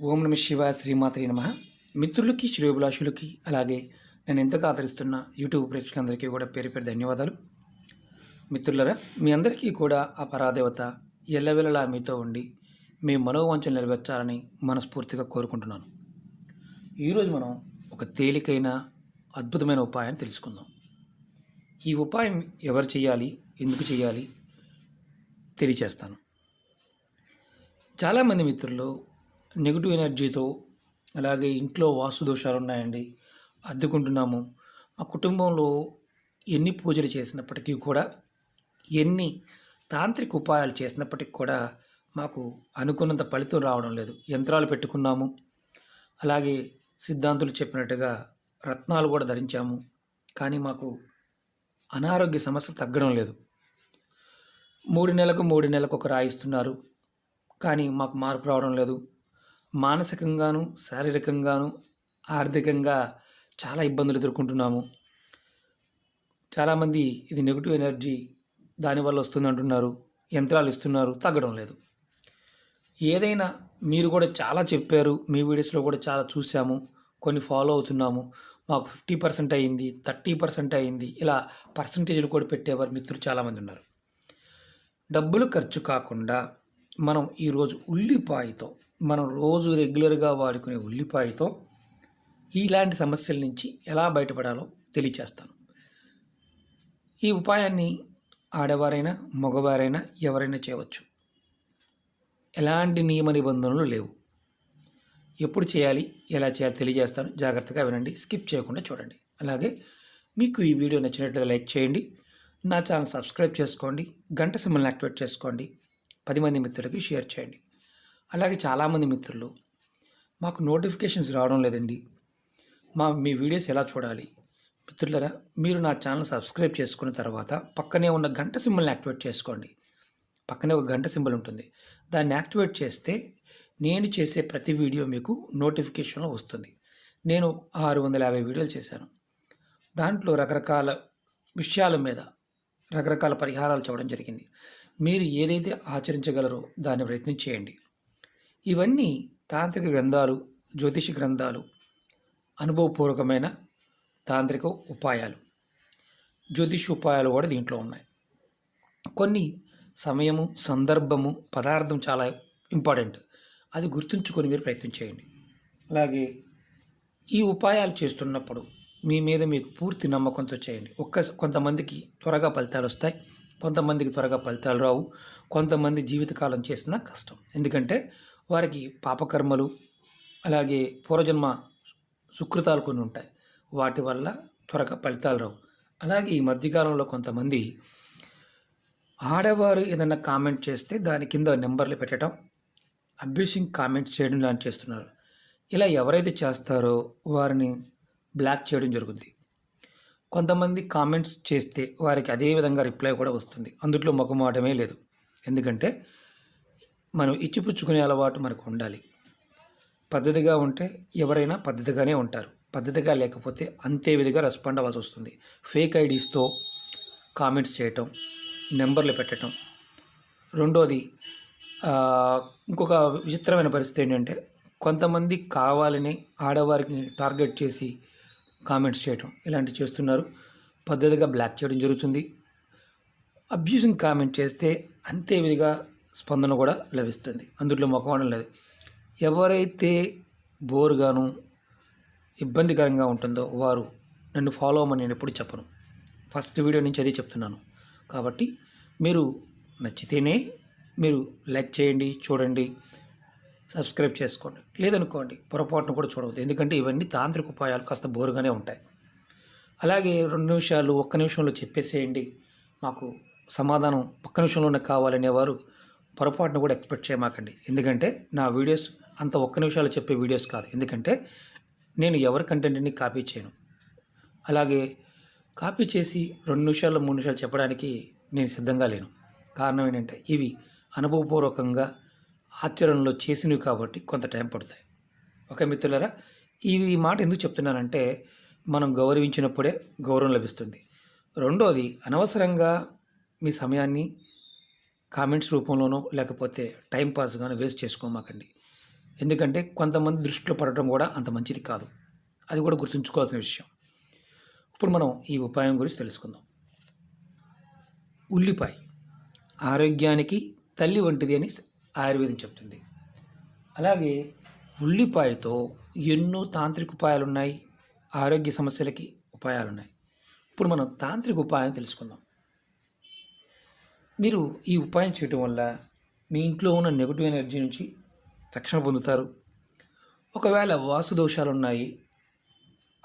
ఓం నమ శివ శ్రీమాత్రి నమ. మిత్రులకి శ్రేయోభిలాషులకి అలాగే నేను ఎంతగా ఆదరిస్తున్న యూట్యూబ్ ప్రేక్షకులందరికీ కూడా పేరు పేరు ధన్యవాదాలు. మిత్రులరా మీ అందరికీ కూడా ఆ పరాదేవత ఎల్లవెల్లలా మీతో ఉండి మీ మనోవాంఛలు నెరవేర్చాలని మనస్ఫూర్తిగా కోరుకుంటున్నాను. ఈరోజు మనం ఒక తేలికైన అద్భుతమైన ఉపాయాన్ని తెలుసుకుందాం. ఈ ఉపాయం ఎవరు చేయాలి ఎందుకు చేయాలి తెలియచేస్తాను. చాలామంది మిత్రులు నెగిటివ్ ఎనర్జీతో అలాగే ఇంట్లో వాస్తు దోషాలు ఉన్నాయండి అద్దుకుంటున్నాము. మా కుటుంబంలో ఎన్ని పూజలు చేసినప్పటికీ కూడా ఎన్ని తాంత్రిక ఉపాయాలు చేసినప్పటికీ కూడా మాకు అనుకున్నంత ఫలితం రావడం లేదు. యంత్రాలు పెట్టుకున్నాము. అలాగే సిద్ధాంతులు చెప్పినట్టుగా రత్నాలు కూడా ధరించాము. కానీ మాకు అనారోగ్య సమస్య తగ్గడం లేదు. మూడు నెలలకు మూడు నెలలకు ఒక రాయిస్తున్నారు కానీ మాకు మార్పు రావడం లేదు. మానసికంగాను శారీరకంగాను ఆర్థికంగా చాలా ఇబ్బందులు ఎదుర్కొంటున్నాము. చాలామంది ఇది నెగిటివ్ ఎనర్జీ దానివల్ల వస్తుంది అంటున్నారు. యంత్రాలు ఇస్తున్నారు. తగ్గడం లేదు. ఏదైనా మీరు కూడా చాలా చెప్పారు. మీ వీడియోస్లో కూడా చాలా చూసాము కొన్ని ఫాలో అవుతున్నాము. మాకు ఫిఫ్టీ పర్సెంట్ అయింది థర్టీ పర్సెంట్ అయింది. ఇలా పర్సంటేజ్లు కూడా పెట్టేవారు మిత్రులు చాలామంది ఉన్నారు. డబ్బులు ఖర్చు కాకుండా మనం ఈరోజు ఉల్లిపాయతో మనం రోజు రెగ్యులర్గా వాడుకునే ఉల్లిపాయతో ఇలాంటి సమస్యల నుంచి ఎలా బయటపడాలో తెలియచేస్తాను. ఈ ఉపాయాన్ని ఆడవారైనా మగవారైనా ఎవరైనా చేయవచ్చు. ఎలాంటి నియమ నిబంధనలు లేవు. ఎప్పుడు చేయాలి ఎలా చేయాలి తెలియజేస్తాను. జాగ్రత్తగా వినండి స్కిప్ చేయకుండా చూడండి. అలాగే మీకు ఈ వీడియో నచ్చినట్లుగా లైక్ చేయండి. నా ఛానల్ సబ్స్క్రైబ్ చేసుకోండి. గంట సింబల్ని యాక్టివేట్ చేసుకోండి. పది మంది మిత్రులకి షేర్ చేయండి. అలాగే చాలామంది మిత్రులు మాకు నోటిఫికేషన్స్ రావడం లేదండి. మా మీ వీడియోస్ ఎలా చూడాలి? మిత్రులరా మీరు నా ఛానల్ సబ్స్క్రైబ్ చేసుకున్న తర్వాత పక్కనే ఉన్న గంట సింబల్ని యాక్టివేట్ చేసుకోండి. పక్కనే ఒక గంట సింబల్ ఉంటుంది. దాన్ని యాక్టివేట్ చేస్తే నేను చేసే ప్రతి వీడియో మీకు నోటిఫికేషన్లో వస్తుంది. నేను ఆరు వందల యాభై వీడియోలు చేశాను. దాంట్లో రకరకాల విషయాల మీద రకరకాల పరిహారాలు చెప్పడం జరిగింది. మీరు ఏదైతే ఆచరించగలరో దాన్ని ప్రయత్నం చేయండి. ఇవన్నీ తాంత్రిక గ్రంథాలు జ్యోతిష గ్రంథాలు అనుభవపూర్వకమైన తాంత్రిక ఉపాయాలు. జ్యోతిష ఉపాయాలు కూడా దీంట్లో ఉన్నాయి. కొన్ని సమయము సందర్భము పదార్థం చాలా ఇంపార్టెంట్. అది గుర్తుంచుకొని మీరు ప్రయత్నం చేయండి. అలాగే ఈ ఉపాయాలు చేస్తున్నప్పుడు మీ మీద మీకు పూర్తి నమ్మకంతో చేయండి. ఒక్క కొంతమందికి త్వరగా ఫలితాలు వస్తాయి. కొంతమందికి త్వరగా ఫలితాలు రావు. కొంతమంది జీవితకాలం చేసినా కష్టం. ఎందుకంటే వారికి పాపకర్మలు అలాగే పూర్వజన్మ సుకృతాలు కొన్ని ఉంటాయి. వాటి వల్ల త్వరగా ఫలితాలు రావు. అలాగే ఈ మధ్యకాలంలో కొంతమంది ఆడవారు ఏదైనా కామెంట్ చేస్తే దాని కింద నెంబర్లు పెట్టడం అబ్యూసింగ్ కామెంట్స్ చేయడం లాంటి చేస్తున్నారు. ఇలా ఎవరైతే చేస్తారో వారిని బ్లాక్ చేయడం జరుగుతుంది కొంతమంది కామెంట్స్ చేస్తే వారికి అదే విధంగా రిప్లై కూడా వస్తుంది. అందుట్లో మొగమాటమే లేదు. ఎందుకంటే మనం ఇచ్చిపుచ్చుకునే అలవాటు మనకు ఉండాలి. పద్ధతిగా ఉంటే ఎవరైనా పద్ధతిగానే ఉంటారు. పద్ధతిగా లేకపోతే అంతే విధిగా రెస్పాండ్ అవ్వాల్సి వస్తుంది. ఫేక్ ఐడీస్తో కామెంట్స్ చేయటం నెంబర్లు పెట్టడం రెండోది ఇంకొక విచిత్రమైన పరిస్థితి ఏంటంటే కొంతమంది కావాలని ఆడవారికి టార్గెట్ చేసి కామెంట్స్ చేయటం ఇలాంటివి చేస్తున్నారు. పద్ధతిగా బ్లాక్ చేయడం జరుగుతుంది. అబ్యూజింగ్ కామెంట్ చేస్తే అంతే విధిగా స్పందన కూడా లభిస్తుంది. అందులో మొక్కవడం లేదు. ఎవరైతే బోరుగాను ఇబ్బందికరంగా ఉంటుందో వారు నన్ను ఫాలో అవ్వమని నేను ఎప్పుడు చెప్పను. ఫస్ట్ వీడియో నుంచి అదే చెప్తున్నాను. కాబట్టి మీరు నచ్చితేనే మీరు లైక్ చేయండి చూడండి సబ్స్క్రైబ్ చేసుకోండి. లేదనుకోండి పొరపాటును కూడా చూడవద్దు. ఎందుకంటే ఇవన్నీ తాంత్రిక ఉపాయాలు కాస్త బోరుగానే ఉంటాయి. అలాగే రెండు నిమిషాలు ఒక్క నిమిషంలో చెప్పేసేయండి. మాకు సమాధానం ఒక్క నిమిషంలోనే కావాలనేవారు పొరపాటును కూడా ఎక్స్పెక్ట్ చేయమాకండి. ఎందుకంటే నా వీడియోస్ అంత ఒక్క నిమిషాలు చెప్పే వీడియోస్ కాదు. ఎందుకంటే నేను ఎవరి కంటెంట్ని కాపీ చేయను. అలాగే కాపీ చేసి రెండు నిమిషాలు మూడు నిమిషాలు చెప్పడానికి నేను సిద్ధంగా లేను. కారణం ఏంటంటే ఇవి అనుభవపూర్వకంగా ఆచరణలో చేసినవి కాబట్టి కొంత టైం పడుతాయి. ఓకే మిత్రులరా ఇది మాట ఎందుకు చెప్తున్నానంటే మనం గౌరవించినప్పుడే గౌరవం లభిస్తుంది. రెండోది అనవసరంగా మీ సమయాన్ని కామెంట్స్ రూపంలోనో లేకపోతే టైం కానీ వేస్ట్ చేసుకోమాకండి. ఎందుకంటే కొంతమంది దృష్టిలో పడటం కూడా అంత మంచిది కాదు. అది కూడా గుర్తుంచుకోవాల్సిన విషయం. ఇప్పుడు మనం ఈ ఉపాయం గురించి తెలుసుకుందాం. ఉల్లిపాయ ఆరోగ్యానికి తల్లి వంటిది అని ఆయుర్వేదం చెప్తుంది. అలాగే ఉల్లిపాయతో ఎన్నో తాంత్రిక ఉపాయాలు ఉన్నాయి ఆరోగ్య సమస్యలకి ఉపాయాలు ఉన్నాయి ఇప్పుడు మనం తాంత్రిక ఉపాయం తెలుసుకుందాం. మీరు ఈ ఉపాయం చేయటం వల్ల మీ ఇంట్లో ఉన్న నెగిటివ్ ఎనర్జీ నుంచి రక్షణ పొందుతారు. ఒకవేళ వాసు దోషాలు ఉన్నాయి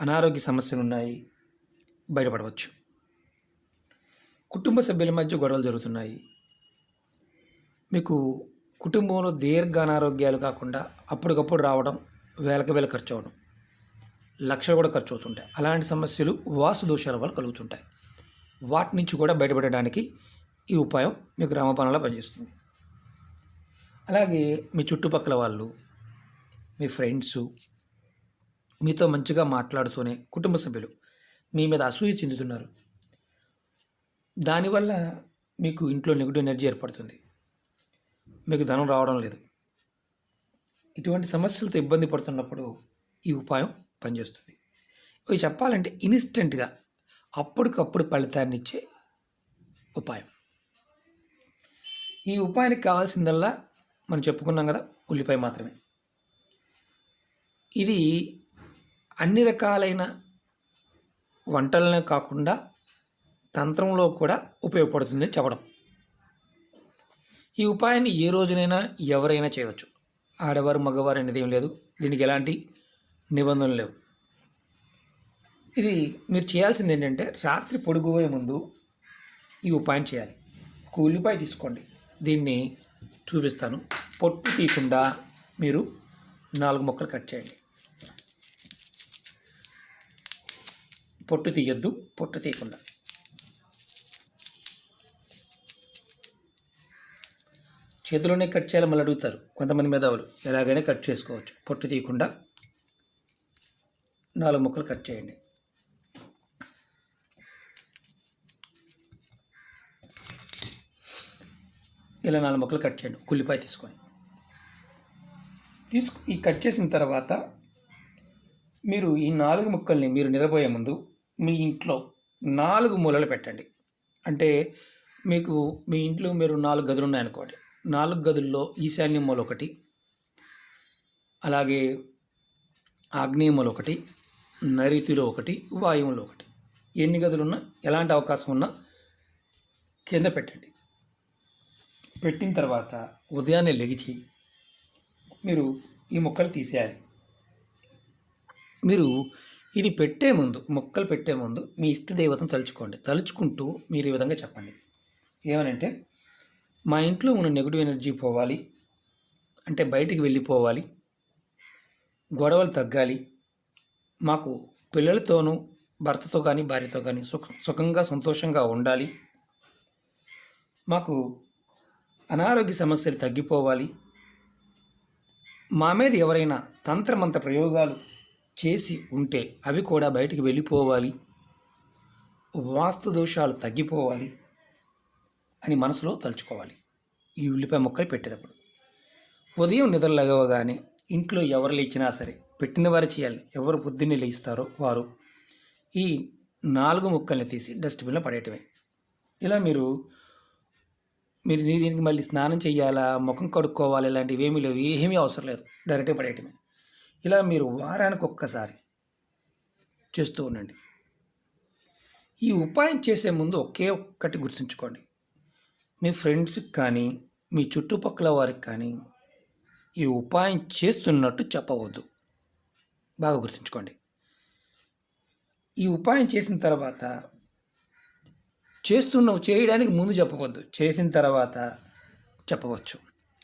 అనారోగ్య సమస్యలు ఉన్నాయి బయటపడవచ్చు. కుటుంబ సభ్యుల మధ్య గొడవలు జరుగుతున్నాయి. మీకు కుటుంబంలో దీర్ఘ అనారోగ్యాలు కాకుండా అప్పటికప్పుడు రావడం వేలకు వేల ఖర్చు అవడం లక్షలు కూడా ఖర్చు అవుతుంటాయి అలాంటి సమస్యలు వాసు దోషాల వల్ల కలుగుతుంటాయి. వాటి నుంచి కూడా బయటపడడానికి ఈ ఉపాయం మీకు రామపానంలో పనిచేస్తుంది. అలాగే మీ చుట్టుపక్కల వాళ్ళు మీ ఫ్రెండ్స్ మీతో మంచిగా మాట్లాడుతూనే కుటుంబ సభ్యులు మీ మీద అసూయ చెందుతున్నారు. దానివల్ల మీకు ఇంట్లో నెగిటివ్ ఎనర్జీ ఏర్పడుతుంది. మీకు ధనం రావడం లేదు. ఇటువంటి సమస్యలతో ఇబ్బంది పడుతున్నప్పుడు ఈ ఉపాయం పనిచేస్తుంది. ఇవి చెప్పాలంటే ఇన్స్టెంట్గా అప్పటికప్పుడు ఫలితాన్ని ఇచ్చే ఉపాయం. ఈ ఉపాయానికి కావాల్సిందల్లా మనం చెప్పుకున్నాం కదా ఉల్లిపాయ మాత్రమే. ఇది అన్ని రకాలైన వంటలనే కాకుండా తంత్రంలో కూడా ఉపయోగపడుతుంది చెప్పడం. ఈ ఉపాయాన్ని ఏ రోజునైనా ఎవరైనా చేయవచ్చు. ఆడవారు మగవారు అనేది ఏం లేదు. దీనికి ఎలాంటి నిబంధనలు లేవు. ఇది మీరు చేయాల్సింది ఏంటంటే రాత్రి పొడుగుపోయే ముందు ఈ ఉపాయం చేయాలి. ఒక ఉల్లిపాయ తీసుకోండి. దీన్ని చూపిస్తాను. పొట్టు తీయకుండా మీరు నాలుగు ముక్కలు కట్ చేయండి. పొట్టు తీయొద్దు పొట్టు తీయకుండా. చేతిలోనే కట్ చేయాలి మళ్ళీ అడుగుతారు. కొంతమంది మేధావులు ఎలాగైనా కట్ చేసుకోవచ్చు. పొట్టు తీయకుండా నాలుగు ముక్కలు కట్ చేయండి. ఇలా నాలుగు ముక్కలు కట్ చేయండి. ఉల్లిపాయ తీసుకొని. తీసుకు ఈ కట్ చేసిన తర్వాత మీరు ఈ నాలుగు ముక్కల్ని మీరు నిలబోయే ముందు మీ ఇంట్లో నాలుగు మూలలు పెట్టండి. అంటే మీకు మీ ఇంట్లో మీరు నాలుగు గదులు ఉన్నాయనుకోండి. నాలుగు గదుల్లో ఈశాన్య మూల ఒకటి అలాగే ఆగ్నేయ మూల ఒకటి నైరుతిలో ఒకటి వాయువులో ఒకటి. ఎన్ని గదులు ఉన్నా ఎలాంటి అవకాశం ఉన్నా కింద పెట్టండి. పెట్టిన తర్వాత ఉదయాన్నే లెగిచి మీరు ఈ మొక్కలు తీసేయాలి. మీరు ఇది పెట్టే ముందు మొక్కలు పెట్టే ముందు మీ ఇష్ట దేవతను తలుచుకోండి. తలుచుకుంటూ మీరు ఈ విధంగా చెప్పండి. ఏమనంటే మా ఇంట్లో ఉన్న నెగిటివ్ ఎనర్జీ పోవాలి అంటే బయటికి వెళ్ళిపోవాలి గొడవలు తగ్గాలి మాకు పిల్లలతోనూ భర్తతో కానీ భార్యతో కానీ సుఖ సుఖంగా సంతోషంగా ఉండాలి మాకు అనారోగ్య సమస్యలు తగ్గిపోవాలి. మా మీద ఎవరైనా తంత్రమంత ప్రయోగాలు చేసి ఉంటే అవి కూడా బయటికి వెళ్ళిపోవాలి. వాస్తు దోషాలు తగ్గిపోవాలి అని మనసులో తలుచుకోవాలి. ఈ ఉల్లిపాయ మొక్కలు పెట్టేటప్పుడు. ఉదయం నిద్ర లగవగానే ఇంట్లో ఎవరు లేచినా సరే పెట్టిన వారు చేయాలి. ఎవరు పొద్దున్నే లేస్తారో వారు ఈ నాలుగు ముక్కల్ని తీసి డస్ట్బిన్లో పడేయటమే. ఇలా మీరు మీరు దీనికి మళ్ళీ స్నానం చేయాలా ముఖం కడుక్కోవాలి? ఇలాంటివి ఏమీ లేవు. ఏమీ అవసరం లేదు. డైరెక్ట్గా పడేయటమే. ఇలా మీరు వారానికి ఒక్కసారి చేస్తూ ఉండండి. ఈ ఉపాయం చేసే ముందు ఒకే ఒక్కటి గుర్తుంచుకోండి. మీ ఫ్రెండ్స్కి కానీ మీ చుట్టుపక్కల వారికి కానీ ఈ ఉపాయం చేస్తున్నట్టు చెప్పవద్దు. బాగా గుర్తుంచుకోండి. ఈ ఉపాయం చేసిన తర్వాత చేస్తున్న చేయడానికి ముందు చెప్పవద్దు. చేసిన తర్వాత చెప్పవచ్చు.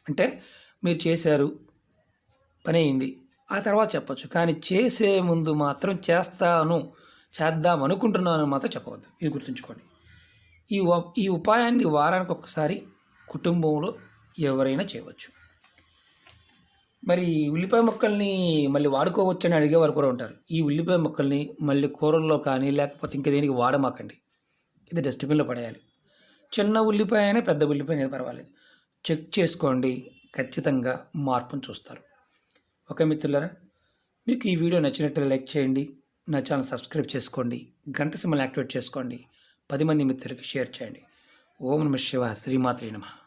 అంటే మీరు చేశారు పని అయింది ఆ తర్వాత చెప్పచ్చు. కానీ చేసే ముందు మాత్రం చేస్తాను చేద్దాం అనుకుంటున్నాను మాత్రం చెప్పవద్దు. ఇది గుర్తుంచుకోండి. ఈ ఈ ఉపాయాన్ని వారానికి ఒకసారి కుటుంబంలో ఎవరైనా చేయవచ్చు. మరి ఈ ఉల్లిపాయ ముక్కల్ని మళ్ళీ వాడుకోవచ్చు అని అడిగేవారు కూడా ఉంటారు. ఈ ఉల్లిపాయ ముక్కల్ని మళ్ళీ కూరల్లో కానీ లేకపోతే ఇంకా దేనికి వాడమాకండి. ఇది డస్ట్బిన్లో పడేయాలి. చిన్న ఉల్లిపాయ అయినా పెద్ద ఉల్లిపాయ అయినా పర్వాలేదు. చెక్ చేసుకోండి. ఖచ్చితంగా మార్పును చూస్తారు. ఓకే మిత్రులారా మీకు ఈ వీడియో నచ్చినట్లు లైక్ చేయండి. నా ఛానల్ సబ్స్క్రైబ్ చేసుకోండి. గంట సింబల్ యాక్టివేట్ చేసుకోండి. పది మంది మిత్రులకి షేర్ చేయండి. ఓం నమ శివ శ్రీమాత్రి నమః.